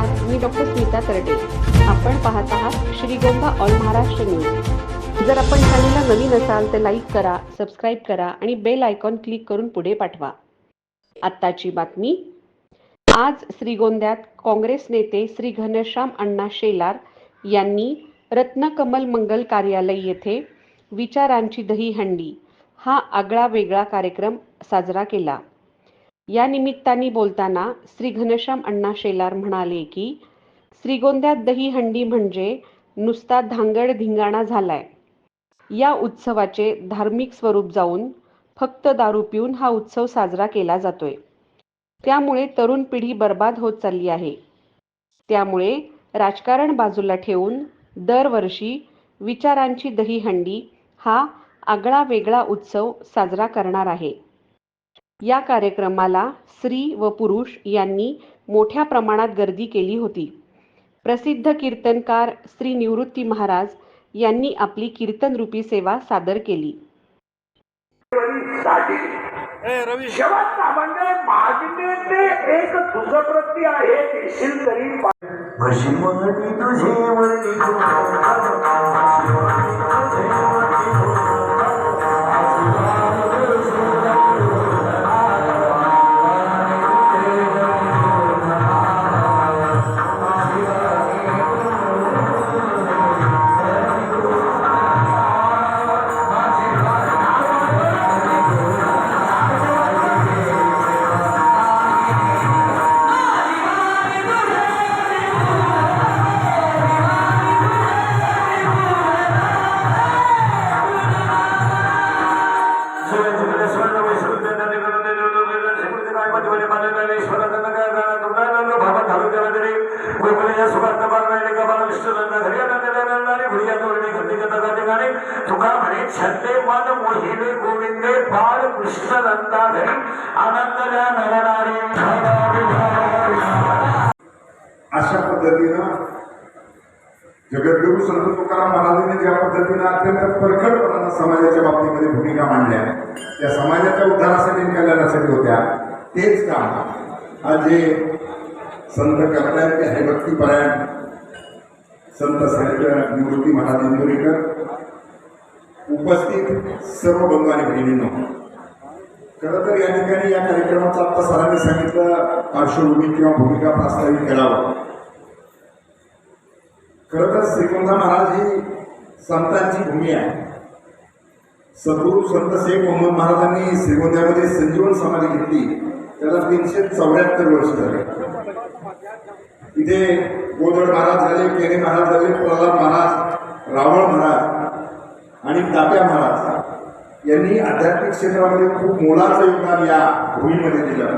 मी doctor Smita Tarde आपण पाहत आहात श्रीगोंदा ऑल महाराष्ट्र न्यूज. जर आपण चॅनलला नवीन असाल तर लाईक करा सबस्क्राईब करा आणि बेल आयकॉन क्लिक करून पुढे पाठवा. आत्ताची बातमी. आज श्रीगोंद्यात काँग्रेस नेते श्री घनश्याम अण्णा शेलार यांनी रत्नकमल मंगल कार्यालय येथे विचारांची दहीहंडी हा आगळा वेगळा कार्यक्रम साजरा केला. या निमित्ताने बोलताना श्री घनश्याम अण्णा शेलार म्हणाले की श्रीगोंद्यात दहीहंडी म्हणजे नुसता धांगड धिंगाणा झालाय. या उत्सवाचे धार्मिक स्वरूप जाऊन फक्त दारू पिऊन हा उत्सव साजरा केला जातोय. त्यामुळे तरुण पिढी बर्बाद होत चालली आहे. त्यामुळे राजकारण बाजूला ठेवून दरवर्षी विचारांची दहीहंडी हा आगळा वेगळा उत्सव साजरा करणार आहे. या कार्यक्रमाला स्त्री व पुरुष यांनी मोठ्या प्रमाणात गर्दी केली होती. प्रसिद्ध कीर्तनकार श्री निवृत्ती महाराज यांनी आपली कीर्तनरूपी सेवा सादर केली. साठी ए रवी शेवटचा म्हणजे मागणीचे एक दुसप्रती आहे देशील तरी पा- म्हशी म्हणती तुझे म्हणती तुका म्हणे छंदे मन मोहिले गोविंदे बाल कृष्ण नंदा घरी आनंद द्या अशा पद्धतीनं जगद्गुरु संत तुकाराम महाराजांनी ज्या पद्धतीनं अत्यंत परखडपणानं समाजाच्या बाबतीमध्ये भूमिका मांडल्या त्या समाजाच्या उद्धारासाठी आणि कल्याणासाठी होत्या. तेच काम आज जे संत करतायत ते हरिभक्तीपरायण संत साहित्य निवृत्ती महाराज इंदुरीकर उपस्थित सर्व बंगाली आणि बहिणींनो खरं तर या ठिकाणी या कार्यक्रमाचा आता सरांनी सांगितलं पार्श्वभूमी किंवा भूमिका प्रास्ताविक करावं. खरं तर श्रीगोंदा महाराज ही संतांची भूमी आहे. सद्गुरू संत शेख मोहम्मद महाराजांनी श्रीगोंद्यामध्ये संजीवन समाधी घेतली. त्याला तीनशे चौऱ्याहत्तर वर्ष झाले. इथे गोधड महाराज झाले केरे महाराज झाले प्रल्हाद महाराज रावळ महाराज आणि तात्या महाराज यांनी आध्यात्मिक क्षेत्रामध्ये खूप मोलाचं योगदान या भूमीमध्ये दिलं.